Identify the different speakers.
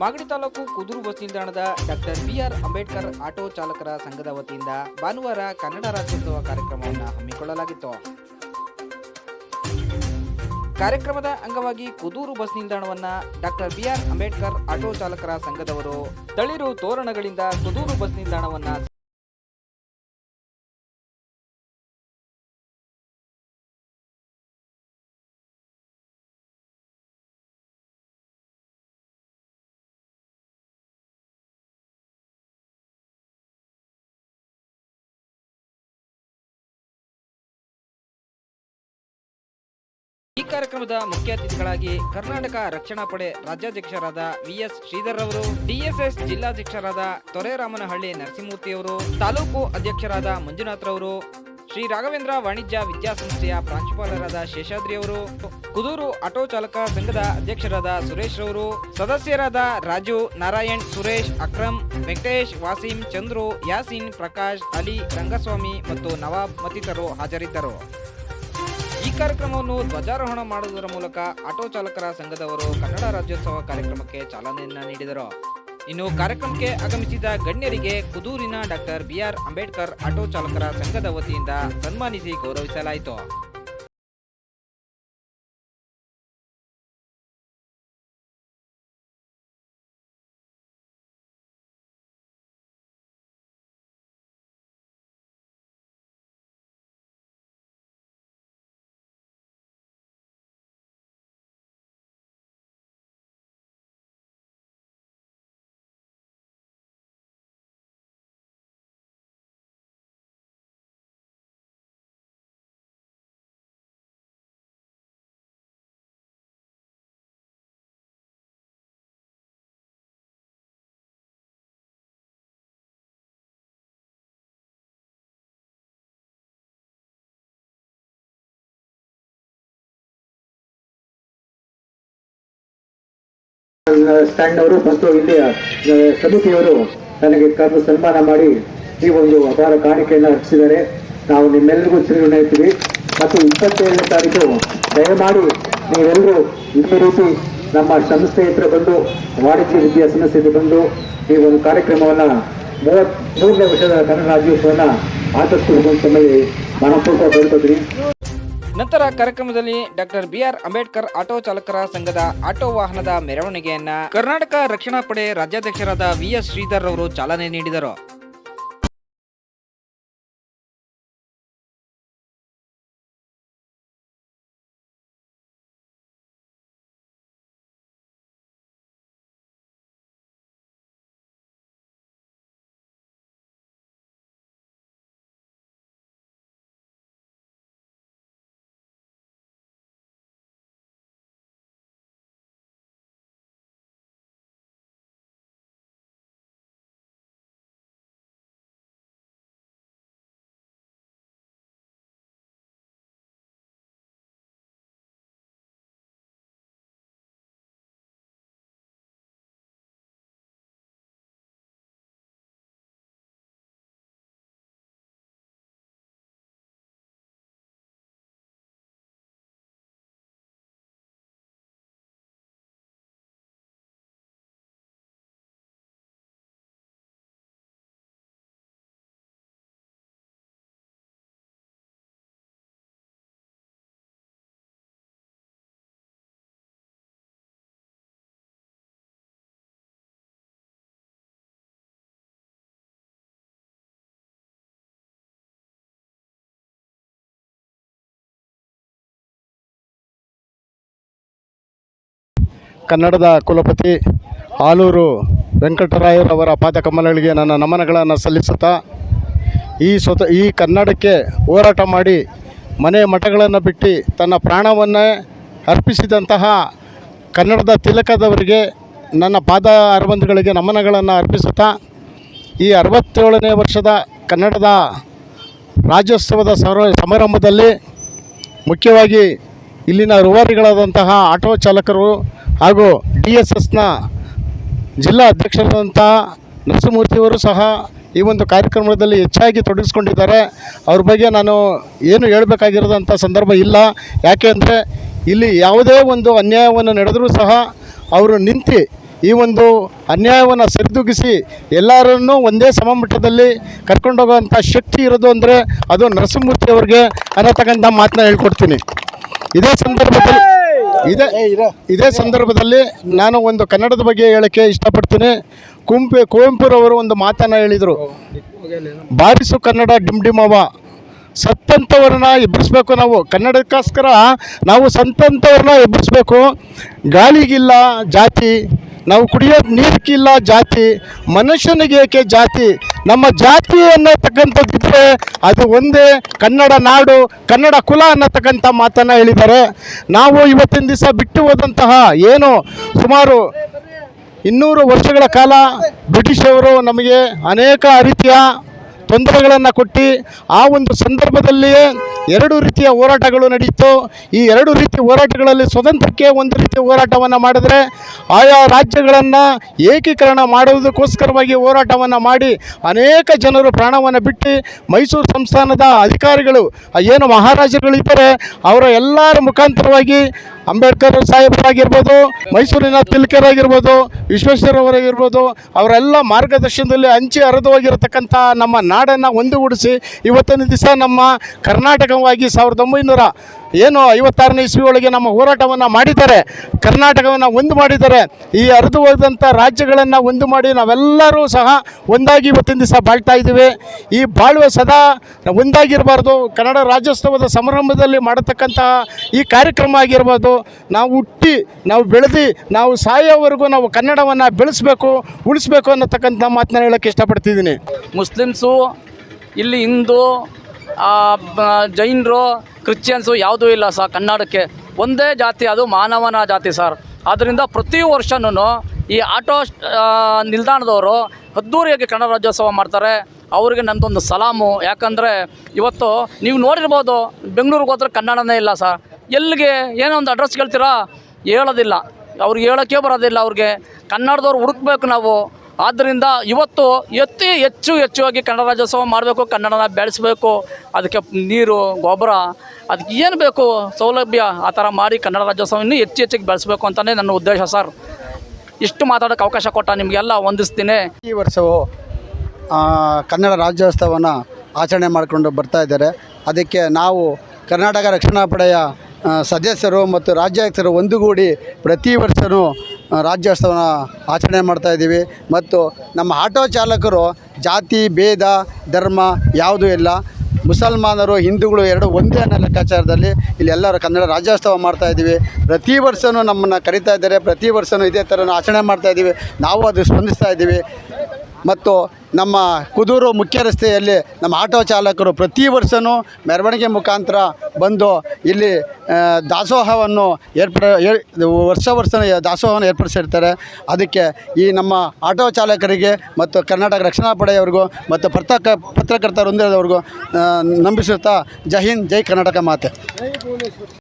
Speaker 1: Magadi taluk Kudur bus ನಿಲ್ದಾಣದ doctor B R Ambedkar auto ಚಾಲಕರ ಸಂಘದ ವತಿಯಿಂದ ಭಾನುವಾರ ಕನ್ನಡ ರಾಜ್ಯೋತ್ಸವ ಕಾರ್ಯಕ್ರಮವನ್ನು ಹಮ್ಮಿಕೊಳ್ಳಲಾಗಿತ್ತು. ಕಾರ್ಯಕ್ರಮದ ಅಂಗವಾಗಿ Kudur bus ನಿಲ್ದಾಣವನ್ನ doctor B R Ambedkar auto ಚಾಲಕರ ಸಂಘದವರು ತಳಿರು ತೋರಣಗಳಿಂದ ಕುದೂರು ಬಸ್ ನಿಲ್ದಾಣವನ್ನ ಈ ಕಾರ್ಯಕ್ರಮದ ಮುಖ್ಯ ಅತಿಥಿಗಳಾಗಿ ಕರ್ನಾಟಕ ರಕ್ಷಣಾ ಪಡೆ ರಾಜ್ಯಾಧ್ಯಕ್ಷರಾದ ವಿಎಸ್ ಶ್ರೀಧರ್ ಅವರು, ಡಿಎಸ್ಎಸ್ ಜಿಲ್ಲಾಧ್ಯಕ್ಷರಾದ ತೊರೆರಾಮನಹಳ್ಳಿ ನರಸಿಂಹಮೂರ್ತಿ ಅವರು, ತಾಲೂಕು ಅಧ್ಯಕ್ಷರಾದ ಮಂಜುನಾಥ್ ರವರು, ಶ್ರೀ ರಾಘವೇಂದ್ರ ವಾಣಿಜ್ಯ ವಿದ್ಯಾಸಂಸ್ಥೆಯ ಪ್ರಾಂಶುಪಾಲರಾದ ಶೇಷಾದ್ರಿ ಅವರು, ಕುದೂರು ಆಟೋ ಚಾಲಕ ಸಂಘದ ಅಧ್ಯಕ್ಷರಾದ ಸುರೇಶ್ ರವರು, ಸದಸ್ಯರಾದ ರಾಜು, ನಾರಾಯಣ್, ಸುರೇಶ್, ಅಕ್ರಮ್, ವೆಂಕಟೇಶ್, ವಾಸಿಂ, ಚಂದ್ರು, ಯಾಸಿನ್, ಪ್ರಕಾಶ್, ಅಲಿ, ರಂಗಸ್ವಾಮಿ ಮತ್ತು ನವಾಬ್ ಮತ್ತಿತರರು ಹಾಜರಿದ್ದರು. ಈ ಕಾರ್ಯಕ್ರಮವನ್ನು ಧ್ವಜಾರೋಹಣ ಮಾಡುವುದರ ಮೂಲಕ ಆಟೋ ಚಾಲಕರ ಸಂಘದವರು ಕನ್ನಡ ರಾಜ್ಯೋತ್ಸವ ಕಾರ್ಯಕ್ರಮಕ್ಕೆ ಚಾಲನೆಯನ್ನ ನೀಡಿದರು. ಇನ್ನು ಕಾರ್ಯಕ್ರಮಕ್ಕೆ ಆಗಮಿಸಿದ ಗಣ್ಯರಿಗೆ ಕುದೂರಿನ doctor B R Ambedkar auto ಚಾಲಕರ ಸಂಘದ ವತಿಯಿಂದ ಸನ್ಮಾನಿಸಿ ಗೌರವಿಸಲಾಯಿತು.
Speaker 2: ಸ್ಟ್ಯಾಂಡ್ ಅವರು ಮತ್ತು ಇಲ್ಲಿಯ ಆ, ಸಮಿತಿಯವರು ನನಗೆ ಕರೆದು ಸನ್ಮಾನ ಮಾಡಿ ಈ ಒಂದು ಅಪಾರ ಕಾಣಿಕೆಯನ್ನು ಅರ್ಪಿಸಿದ್ದಾರೆ. ನಾವು ನಿಮ್ಮೆಲ್ಲರಿಗೂ ಚಿರಋಣಿರ್ತೀವಿ ಮತ್ತು ಇಪ್ಪತ್ತೇಳನೇ ತಾರೀಕು ದಯಮಾಡಿ ನೀವೆಲ್ಲರೂ ಇದೇ ರೀತಿ ನಮ್ಮ ಸಂಸ್ಥೆ ಹತ್ರ ಬಂದು ವಾಣಿಜ್ಯ ವಿದ್ಯಾ ಸಂಸ್ಥೆಗೆ ಬಂದು ಈ ಒಂದು ಕಾರ್ಯಕ್ರಮವನ್ನು ಮೂವತ್ತ್ ಮೂರನೇ ವರ್ಷದ ಕನ್ನಡ ರಾಜ್ಯೋತ್ಸವವನ್ನು ಅಂತ ತಮ್ಮಲ್ಲಿ ಮನಪೂರ್ವಕ ಬೇಡ್ಕೊತೀನಿ
Speaker 1: ನಂತರ ಕಾರ್ಯಕ್ರಮದಲ್ಲಿ ಡಾಕ್ಟರ್ ಬಿಆರ್ ಅಂಬೇಡ್ಕರ್ ಆಟೋ ಚಾಲಕರ ಸಂಘದ ಆಟೋ ವಾಹನದ ಮೆರವಣಿಗೆಯನ್ನ ಕರ್ನಾಟಕ ರಕ್ಷಣಾ ಪಡೆ ರಾಜ್ಯಾಧ್ಯಕ್ಷರಾದ ವಿಎಸ್ ಶ್ರೀಧರ್ ಅವರು ಚಾಲನೆ ನೀಡಿದರು.
Speaker 3: ಕನ್ನಡದ ಕುಲಪತಿ ಆಲೂರು ವೆಂಕಟರಾಯರವರ ಪಾದಕಮಲಗಳಿಗೆ ನನ್ನ ನಮನಗಳನ್ನು ಸಲ್ಲಿಸುತ್ತಾ ಈ ಸ್ವತ ಈ ಕನ್ನಡಕ್ಕೆ ಹೋರಾಟ ಮಾಡಿ ಮನೆ ಮಠಗಳನ್ನು ಬಿಟ್ಟು ತನ್ನ ಪ್ರಾಣವನ್ನೇ ಅರ್ಪಿಸಿದಂತಹ ಕನ್ನಡದ ತಿಲಕದವರಿಗೆ ನನ್ನ ಪಾದ ಅರವಂದುಗಳಿಗೆ ನಮನಗಳನ್ನು ಅರ್ಪಿಸುತ್ತಾ ಈ ಅರವತ್ತೇಳನೇ ವರ್ಷದ ಕನ್ನಡದ ರಾಜ್ಯೋತ್ಸವದ ಸಮಾರಂಭದಲ್ಲಿ ಮುಖ್ಯವಾಗಿ ಇಲ್ಲಿನ ರೂವಾರಿಗಳಾದಂತಹ ಆಟೋ ಚಾಲಕರು ಹಾಗೂ ಡಿ ಎಸ್ ಎಸ್ನ ಜಿಲ್ಲಾ ಅಧ್ಯಕ್ಷರಾದಂತಹ ನರಸಿಂಹಮೂರ್ತಿಯವರು ಸಹ ಈ ಒಂದು ಕಾರ್ಯಕ್ರಮದಲ್ಲಿ ಹೆಚ್ಚಾಗಿ ತೊಡಗಿಸ್ಕೊಂಡಿದ್ದಾರೆ. ಅವ್ರ ಬಗ್ಗೆ ನಾನು ಏನು ಹೇಳಬೇಕಾಗಿರೋದಂಥ ಸಂದರ್ಭ ಇಲ್ಲ. ಯಾಕೆ ಅಂದರೆ ಇಲ್ಲಿ ಯಾವುದೇ ಒಂದು ಅನ್ಯಾಯವನ್ನು ನಡೆದರೂ ಸಹ ಅವರು ನಿಂತು ಈ ಒಂದು ಅನ್ಯಾಯವನ್ನು ಸರಿದೂಗಿಸಿ ಎಲ್ಲರನ್ನೂ ಒಂದೇ ಸಮಮಟ್ಟದಲ್ಲಿ ಕರ್ಕೊಂಡೋಗುವಂಥ ಶಕ್ತಿ ಇರೋದು ಅಂದರೆ ಅದು ನರಸಿಂಹಮೂರ್ತಿಯವ್ರಿಗೆ ಅನ್ನತಕ್ಕಂಥ ಮಾತನ್ನ ಹೇಳ್ಕೊಡ್ತೀನಿ. ಇದೇ ಸಂದರ್ಭದಲ್ಲಿ ಇದೇ ಇದೇ ಸಂದರ್ಭದಲ್ಲಿ ನಾನು ಒಂದು ಕನ್ನಡದ ಬಗ್ಗೆ ಹೇಳಕ್ಕೆ ಇಷ್ಟಪಡ್ತೀನಿ. ಕುಂಪೆ ಕುವೆಂಪುರವರು ಒಂದು ಮಾತನ್ನು ಹೇಳಿದರು. ಬಾರಿಸು ಕನ್ನಡ ಡಿಮ್ ಡಿಮವ ಸತ್ತಂಥವ್ರನ್ನ ಎಬ್ಬಿಸ್ಬೇಕು ನಾವು. ಕನ್ನಡಕ್ಕೋಸ್ಕರ ನಾವು ಸಂತಂಥವ್ರನ್ನ ಎಬ್ಬಿಸ್ಬೇಕು. ಗಾಳಿಗಿಲ್ಲ ಜಾತಿ. ನಾವು ಕುಡಿಯೋ ನೀರಿಕ್ಕಿಲ್ಲ ಜಾತಿ, ಮನುಷ್ಯನಿಗೆ ಏಕೆ ಜಾತಿ? ನಮ್ಮ ಜಾತಿ ಅನ್ನತಕ್ಕಂಥದ್ದಿದ್ರೆ ಅದು ಒಂದೇ ಕನ್ನಡ ನಾಡು, ಕನ್ನಡ ಕುಲ ಅನ್ನತಕ್ಕಂಥ ಮಾತನ್ನು ಹೇಳಿದ್ದಾರೆ. ನಾವು ಇವತ್ತಿನ ದಿವಸ ಬಿಟ್ಟು ಹೋದಂತಹ ಏನು ಸುಮಾರು ಇನ್ನೂರು ವರ್ಷಗಳ ಕಾಲ ಬ್ರಿಟಿಷವರು ನಮಗೆ ಅನೇಕ ರೀತಿಯ ತೊಂದರೆಗಳನ್ನು ಕೊಟ್ಟು ಆ ಒಂದು ಸಂದರ್ಭದಲ್ಲಿಯೇ ಎರಡು ರೀತಿಯ ಹೋರಾಟಗಳು ನಡೆಯಿತು ಈ ಎರಡು ರೀತಿಯ ಹೋರಾಟಗಳಲ್ಲಿ ಸ್ವತಂತ್ರಕ್ಕೆ ಒಂದು ರೀತಿಯ ಹೋರಾಟವನ್ನು ಮಾಡಿದರೆ ಆಯಾ ರಾಜ್ಯಗಳನ್ನು ಏಕೀಕರಣ ಮಾಡುವುದಕ್ಕೋಸ್ಕರವಾಗಿ ಹೋರಾಟವನ್ನು ಮಾಡಿ ಅನೇಕ ಜನರು ಪ್ರಾಣವನ್ನು ಬಿಟ್ಟು ಮೈಸೂರು ಸಂಸ್ಥಾನದ ಅಧಿಕಾರಿಗಳು ಏನು ಮಹಾರಾಜರುಗಳಿದ್ದಾರೆ ಅವರ ಎಲ್ಲರ ಮುಖಾಂತರವಾಗಿ ಅಂಬೇಡ್ಕರ್ ಸಾಹೇಬರಾಗಿರ್ಬೋದು ಮೈಸೂರಿನ ತಿಲಕರಾಗಿರ್ಬೋದು ವಿಶ್ವೇಶ್ವರವರಾಗಿರ್ಬೋದು ಅವರೆಲ್ಲ ಮಾರ್ಗದರ್ಶನದಲ್ಲಿ ಹಂಚಿ ಹರಿದು ಹೋಗಿರತಕ್ಕಂಥ ನಮ್ಮ ನಾಡನ್ನು ಒಂದುಗೂಡಿಸಿ ಇವತ್ತಿನ ದಿವಸ ನಮ್ಮ ಕರ್ನಾಟಕವಾಗಿ ಸಾವಿರದ ಒಂಬೈನೂರ ಏನು ಐವತ್ತಾರನೇ ಇಸ್ವಿ ಒಳಗೆ ನಮ್ಮ ಹೋರಾಟವನ್ನು ಮಾಡಿದ್ದಾರೆ, ಕರ್ನಾಟಕವನ್ನು ಒಂದು ಮಾಡಿದ್ದಾರೆ, ಈ ಹರಿದು ಹೋದಂಥ ರಾಜ್ಯಗಳನ್ನು ಒಂದು ಮಾಡಿ ನಾವೆಲ್ಲರೂ ಸಹ ಒಂದಾಗಿ ಇವತ್ತಿನ ದಿವಸ ಬಾಳ್ತಾ ಇದ್ದೀವಿ. ಈ ಬಾಳುವ ಸದಾ ಒಂದಾಗಿರಬಾರ್ದು. ಕನ್ನಡ ರಾಜ್ಯೋತ್ಸವದ ಸಮಾರಂಭದಲ್ಲಿ ಮಾಡತಕ್ಕಂತಹ ಈ ಕಾರ್ಯಕ್ರಮ ಆಗಿರ್ಬೋದು, ನಾವು ಹುಟ್ಟಿ, ನಾವು ಬೆಳೆದು, ನಾವು ಸಾಯೋವರೆಗೂ ನಾವು ಕನ್ನಡವನ್ನು ಬೆಳೆಸಬೇಕು, ಉಳಿಸ್ಬೇಕು ಅನ್ನತಕ್ಕಂಥ ಮಾತನ್ನ ಹೇಳೋಕ್ಕೆ ಇಷ್ಟಪಡ್ತಿದ್ದೀನಿ.
Speaker 4: ಮುಸ್ಲಿಮ್ಸು, ಇಲ್ಲಿ ಹಿಂದೂ ಜೈನರು ಕ್ರಿಶ್ಚಿಯನ್ಸು ಯಾವುದೂ ಇಲ್ಲ ಸರ್, ಕನ್ನಡಕ್ಕೆ. ಒಂದೇ ಜಾತಿ, ಅದು ಮಾನವನ ಜಾತಿ ಸರ್. ಆದ್ದರಿಂದ ಪ್ರತಿ ವರ್ಷನೂ ಈ ಆಟೋ ನಿಲ್ದಾಣದವರು ಅದ್ದೂರಿಯಾಗಿ ಕನ್ನಡ ರಾಜ್ಯೋತ್ಸವ ಮಾಡ್ತಾರೆ. ಅವರಿಗೆ ನನ್ನದೊಂದು ಸಲಾಮು. ಯಾಕಂದರೆ ಇವತ್ತು ನೀವು ನೋಡಿರ್ಬೋದು, ಬೆಂಗಳೂರಿಗೆ ಹೋದ್ರೆ ಕನ್ನಡನೇ ಇಲ್ಲ ಸರ್. ಎಲ್ಲಿಗೆ ಏನೋ ಒಂದು ಅಡ್ರೆಸ್ ಕೇಳ್ತೀರಾ? ಹೇಳೋದಿಲ್ಲ. ಅವ್ರಿಗೆ ಹೇಳೋಕ್ಕೆ ಬರೋದಿಲ್ಲ ಅವ್ರಿಗೆ. ಕನ್ನಡದವ್ರು ಹುಡುಕ್ಬೇಕು ನಾವು. ಆದ್ದರಿಂದ ಇವತ್ತು ಎತ್ತಿ ಹೆಚ್ಚು ಹೆಚ್ಚಾಗಿ ಕನ್ನಡ ರಾಜ್ಯೋತ್ಸವ ಮಾಡಬೇಕು, ಕನ್ನಡನ ಬೆಳೆಸಬೇಕು. ಅದಕ್ಕೆ ನೀರು, ಗೊಬ್ಬರ ಅದಕ್ಕೆ ಏನು ಬೇಕು ಸೌಲಭ್ಯ ಆ ಥರ ಮಾಡಿ ಕನ್ನಡ ರಾಜ್ಯೋತ್ಸವ ಇನ್ನೂ ಹೆಚ್ಚು ಹೆಚ್ಚಿಗೆ ಬೆಳೆಸಬೇಕು ಅಂತಲೇ ನನ್ನ ಉದ್ದೇಶ ಸರ್. ಇಷ್ಟು ಮಾತಾಡೋಕೆ ಅವಕಾಶ ಕೊಟ್ಟ ನಿಮಗೆಲ್ಲ ವಂದಿಸ್ತೀನಿ.
Speaker 5: ಈ ವರ್ಷವು ಕನ್ನಡ ರಾಜ್ಯೋತ್ಸವನ ಆಚರಣೆ ಮಾಡಿಕೊಂಡು ಬರ್ತಾ ಇದ್ದಾರೆ. ಅದಕ್ಕೆ ನಾವು ಕರ್ನಾಟಕ ರಕ್ಷಣಾ ಪಡೆಯ ಸದಸ್ಯರು ಮತ್ತು ರಾಜ್ಯಾಧ್ಯಕ್ಷರು ಒಂದುಗೂಡಿ ಪ್ರತಿ ವರ್ಷವೂ ರಾಜ್ಯೋತ್ಸವನ ಆಚರಣೆ ಮಾಡ್ತಾ ಇದ್ದೀವಿ. ಮತ್ತು ನಮ್ಮ ಆಟೋ ಚಾಲಕರು ಜಾತಿ, ಭೇದ, ಧರ್ಮ ಯಾವುದೂ ಇಲ್ಲ. ಮುಸಲ್ಮಾನರು, ಹಿಂದೂಗಳು ಎರಡು ಒಂದೇ ಅನ್ನೋ ಲೆಕ್ಕಾಚಾರದಲ್ಲಿ ಇಲ್ಲಿ ಎಲ್ಲರೂ ಕನ್ನಡ ರಾಜ್ಯೋತ್ಸವ ಮಾಡ್ತಾ ಇದ್ದೀವಿ. ಪ್ರತಿ ವರ್ಷವೂ ನಮ್ಮನ್ನು ಕರಿತಾ ಇದ್ದಾರೆ, ಪ್ರತಿ ವರ್ಷವೂ ಇದೇ ಥರ ಆಚರಣೆ ಮಾಡ್ತಾ ಇದ್ದೀವಿ. ನಾವು ಅದು ಸ್ಪಂದಿಸ್ತಾ ಇದ್ದೀವಿ. ಮತ್ತು ನಮ್ಮ ಕುದೂರು ಮುಖ್ಯ ರಸ್ತೆಯಲ್ಲಿ ನಮ್ಮ ಆಟೋ ಚಾಲಕರು ಪ್ರತಿ ವರ್ಷವೂ ಮೆರವಣಿಗೆ ಮುಖಾಂತರ ಬಂದು ಇಲ್ಲಿ ದಾಸೋಹವನ್ನು ಏರ್ಪಡ ಏರ್ ವರ್ಷ ವರ್ಷ ದಾಸೋಹವನ್ನು ಏರ್ಪಡಿಸಿರ್ತಾರೆ. ಅದಕ್ಕೆ ಈ ನಮ್ಮ ಆಟೋ ಚಾಲಕರಿಗೆ ಮತ್ತು ಕರ್ನಾಟಕ ರಕ್ಷಣಾ ಪಡೆಯವರಿಗೂ ಮತ್ತು ಪತ್ರಕ ಪತ್ರಕರ್ತ ಹೊಂದಿರೋದವ್ರಿಗೂ ಆ, ನಂಬಿಸುತ್ತಾ ಜೈ ಹಿಂದ್ ಜೈ ಕರ್ನಾಟಕ ಮಾತೆ.